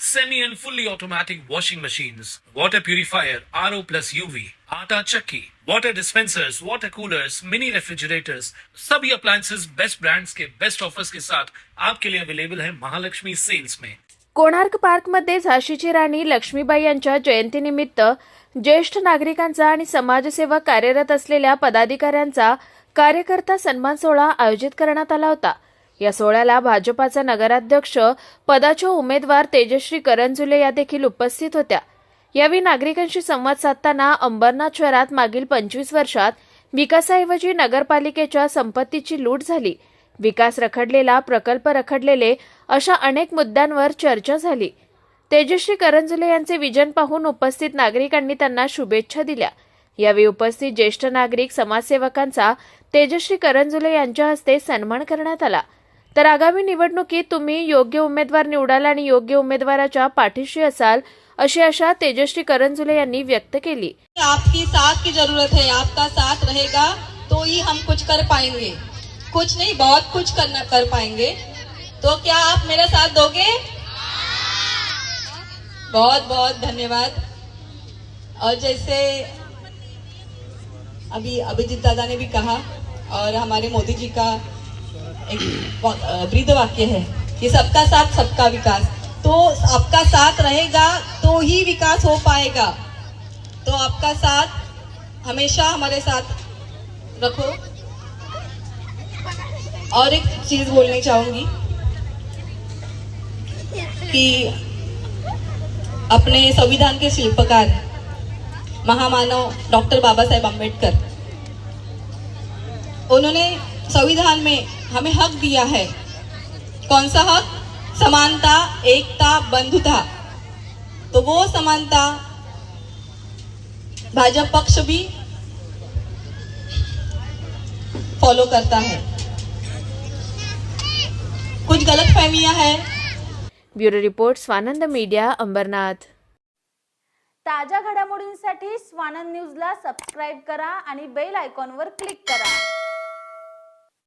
semi and fully automatic washing machines, water purifier, RO plus UV, आटा चक्की, water dispensers, water coolers, mini refrigerators, सभी appliances best brands के best offers के साथ आपके लिए अवेलेबल है महालक्ष्मी सेल्स में कोणार्क पार्कमध्ये झाशीची राणी लक्ष्मीबाई यांच्या जयंतीनिमित्त ज्येष्ठ नागरिकांचा आणि समाजसेवा कार्यरत असलेल्या पदाधिकाऱ्यांचा कार्यकर्ता सन्मान सोहळा आयोजित करण्यात आला होता. या सोहळ्याला भाजपाचा नगराध्यक्ष पदाच्या उमेदवार तेजश्री करंजुले या देखील उपस्थित होत्या. यावेळी नागरिकांशी संवाद साधताना अंबरनाथ शहरात मागील पंचवीस वर्षात विकासाऐवजी नगरपालिकेच्या संपत्तीची लूट झाली. विकास रखडलेला प्रकल्प रखडलेले अशा अनेक मुद्द्यांवर चर्चा झाली. तेजश्री करंजुले यांचे विजन पाहून उपस्थित नागरिकांनी त्यांना शुभेच्छा दिल्या. यावेळी उपस्थित ज्येष्ठ नागरिक समाजसेवकांचा तेजश्री करंजुले यांच्या हस्ते सन्मान करण्यात आला. तर आगामी निवडणुकीत तुम्ही योग्य उमेदवार निवडाल आणि योग्य उमेदवाराच्या पाठीशी असाल, अशी आशा तेजश्री करंजुले यांनी व्यक्त केली. आपकी साथ की ज़रूरत है, आपका साथ रहेगा तो ही हम कुछ कर पाएँगे। कुछ नहीं, बहुत कुछ करना, कर पाएँगे। तो क्या आप मेरा साथ दोगे? बहुत बहुत धन्यवाद। और जैसे अभी अभिजीत दादा ने भी कहा, और हमारे मोदी जी का एक वृद्ध वाक्य है कि सबका साथ सबका विकास। तो आपका साथ रहेगा तो ही विकास हो पाएगा। तो आपका साथ हमेशा हमारे साथ रखो। और एक चीज़ बोलनी चाहूँगी कि अपने संविधान के शिल्पकार महामानव डॉक्टर बाबा साहेब अंबेडकर उन्होंने संविधान में हमें हक दिया है। कौन सा हक? समानता एकता बंधुता। तो वो समानता भाजपा पक्ष भी फॉलो करता है। कुछ गलत फहमियाँ हैं। Bureau report Swanand media Ambarnath. ताज्या घडामोडींसाठी स्वानंद न्यूजला सबस्क्राईब करा आणि बेल आयकॉनवर क्लिक करा.